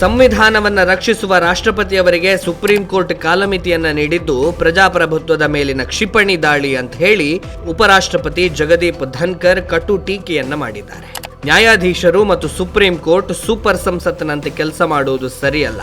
ಸಂವಿಧಾನವನ್ನ ರಕ್ಷಿಸುವ ರಾಷ್ಟ್ರಪತಿಯವರಿಗೆ supreme court ಕಾಲಮಿತಿಯನ್ನು ನೀಡಿದ್ದು ಪ್ರಜಾಪ್ರಭುತ್ವದ ಮೇಲಿನ ಕ್ಷಿಪಣಿ ದಾಳಿ ಅಂತ ಹೇಳಿ ಉಪರಾಷ್ಟ್ರಪತಿ ಜಗದೀಪ್ ಧನ್ಕರ್ ಕಟು ಟೀಕೆಯನ್ನ ಮಾಡಿದ್ದಾರೆ. ನ್ಯಾಯಾಧೀಶರು ಮತ್ತು ಸುಪ್ರೀಂ ಕೋರ್ಟ್ ಸೂಪರ್ ಸಂಸತ್ನಂತೆ ಕೆಲಸ ಮಾಡುವುದು ಸರಿಯಲ್ಲ.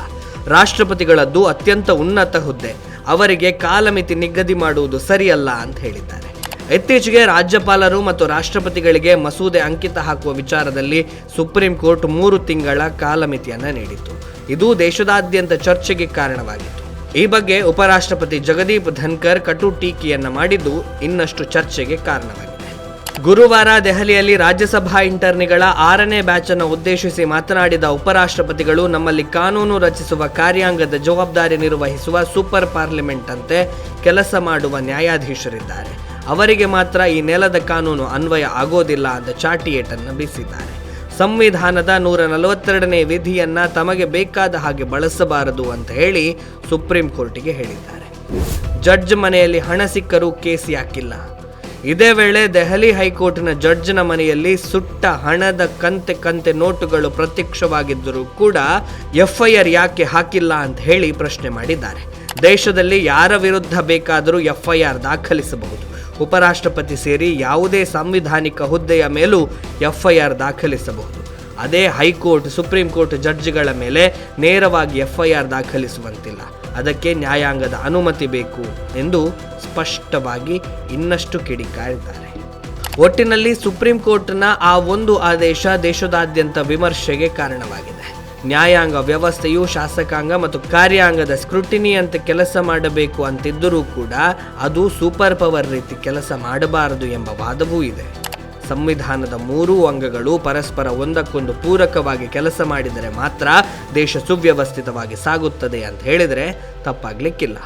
ರಾಷ್ಟ್ರಪತಿಗಳದ್ದು ಅತ್ಯಂತ ಉನ್ನತ ಹುದ್ದೆ. ಅವರಿಗೆ ಕಾಲಮಿತಿ ನಿಗದಿ ಮಾಡುವುದು ಸರಿಯಲ್ಲ ಅಂತ ಹೇಳಿದ್ದಾರೆ. ಇತ್ತೀಚೆಗೆ ರಾಜ್ಯಪಾಲರು ಮತ್ತು ರಾಷ್ಟ್ರಪತಿಗಳಿಗೆ ಮಸೂದೆ ಅಂಕಿತ ಹಾಕುವ ವಿಚಾರದಲ್ಲಿ ಸುಪ್ರೀಂ ಕೋರ್ಟ್ ಮೂರು ತಿಂಗಳ ಕಾಲಮಿತಿಯನ್ನು ನೀಡಿತ್ತು. ಇದು ದೇಶದಾದ್ಯಂತ ಚರ್ಚೆಗೆ ಕಾರಣವಾಗಿತ್ತು. ಈ ಬಗ್ಗೆ ಉಪರಾಷ್ಟ್ರಪತಿ ಜಗದೀಪ್ ಧನ್ಕರ್ ಕಟು ಟೀಕೆಯನ್ನು ಮಾಡಿದ್ದು ಇನ್ನಷ್ಟು ಚರ್ಚೆಗೆ ಕಾರಣವಾಗಿದೆ. ಗುರುವಾರ ದೆಹಲಿಯಲ್ಲಿ ರಾಜ್ಯಸಭಾ ಇಂಟರ್ನಿಗಳ ಆರನೇ ಬ್ಯಾಚ್ ಅನ್ನು ಉದ್ದೇಶಿಸಿ ಮಾತನಾಡಿದ ಉಪರಾಷ್ಟ್ರಪತಿಗಳು, ನಮ್ಮಲ್ಲಿ ಕಾನೂನು ರಚಿಸುವ ಕಾರ್ಯಾಂಗದ ಜವಾಬ್ದಾರಿ ನಿರ್ವಹಿಸುವ ಸೂಪರ್ ಪಾರ್ಲಿಮೆಂಟ್ ಅಂತೆ ಕೆಲಸ ಮಾಡುವ ನ್ಯಾಯಾಧೀಶರಿದ್ದಾರೆ. ಅವರಿಗೆ ಮಾತ್ರ ಈ ನೆಲದ ಕಾನೂನು ಅನ್ವಯ ಆಗೋದಿಲ್ಲ ಅಂತ ಚಾಟಿಯೇಟನ್ನು ಬೀಸಿದ್ದಾರೆ. ಸಂವಿಧಾನದ ನೂರ ನಲವತ್ತೆರಡನೇ ವಿಧಿಯನ್ನ ತಮಗೆ ಬೇಕಾದ ಹಾಗೆ ಬಳಸಬಾರದು ಅಂತ ಹೇಳಿ ಸುಪ್ರೀಂ ಕೋರ್ಟಿಗೆ ಹೇಳಿದ್ದಾರೆ. ಜಡ್ಜ್ ಮನೆಯಲ್ಲಿ ಹಣ ಸಿಕ್ಕರೂ ಕೇಸ್ ಯಾಕಿಲ್ಲ ಇದೇ ವೇಳೆ ದೆಹಲಿ ಹೈಕೋರ್ಟ್ನ ಜಡ್ಜ್ನ ಮನೆಯಲ್ಲಿ ಸುಟ್ಟ ಹಣದ ಕಂತೆ ಕಂತೆ ನೋಟುಗಳು ಪ್ರತ್ಯಕ್ಷವಾಗಿದ್ದರೂ ಕೂಡ ಎಫ್ಐಆರ್ ಯಾಕೆ ಹಾಕಿಲ್ಲ ಅಂತ ಹೇಳಿ ಪ್ರಶ್ನೆ ಮಾಡಿದ್ದಾರೆ. ದೇಶದಲ್ಲಿ ಯಾರ ವಿರುದ್ಧ ಬೇಕಾದರೂ ಎಫ್ಐಆರ್ ದಾಖಲಿಸಬಹುದು. ಉಪರಾಷ್ಟ್ರಪತಿ ಸೇರಿ ಯಾವುದೇ ಸಾಂವಿಧಾನಿಕ ಹುದ್ದೆಯ ಮೇಲೂ ಎಫ್ಐಆರ್ ದಾಖಲಿಸಬಹುದು. ಅದೇ ಹೈಕೋರ್ಟ್, ಸುಪ್ರೀಂ ಕೋರ್ಟ್ ಜಡ್ಜ್ಗಳ ಮೇಲೆ ನೇರವಾಗಿ ಎಫ್ಐಆರ್ ದಾಖಲಿಸುವಂತಿಲ್ಲ. ಅದಕ್ಕೆ ನ್ಯಾಯಾಂಗದ ಅನುಮತಿ ಬೇಕು ಎಂದು ಸ್ಪಷ್ಟವಾಗಿ ಇನ್ನಷ್ಟು ಕಿಡಿಕಾರಿದ್ದಾರೆ. ಒಟ್ಟಿನಲ್ಲಿ ಸುಪ್ರೀಂ ಕೋರ್ಟ್ನ ಆ ಒಂದು ಆದೇಶ ದೇಶದಾದ್ಯಂತ ವಿಮರ್ಶೆಗೆ ಕಾರಣವಾಗಿದೆ. ನ್ಯಾಯಾಂಗ ವ್ಯವಸ್ಥೆಯು ಶಾಸಕಾಂಗ ಮತ್ತು ಕಾರ್ಯಾಂಗದ ಸ್ಕ್ರೂಟಿನಿ ಅಂತ ಕೆಲಸ ಮಾಡಬೇಕು ಅಂತಿದ್ದರೂ ಕೂಡ ಅದು ಸೂಪರ್ ಪವರ್ ರೀತಿ ಕೆಲಸ ಮಾಡಬಾರದು ಎಂಬ ವಾದವೂ ಇದೆ. ಸಂವಿಧಾನದ ಮೂರೂ ಅಂಗಗಳು ಪರಸ್ಪರ ಒಂದಕ್ಕೊಂದು ಪೂರಕವಾಗಿ ಕೆಲಸ ಮಾಡಿದರೆ ಮಾತ್ರ ದೇಶ ಸುವ್ಯವಸ್ಥಿತವಾಗಿ ಸಾಗುತ್ತದೆ ಅಂತ ಹೇಳಿದರೆ ತಪ್ಪಾಗ್ಲಿಕ್ಕಿಲ್ಲ.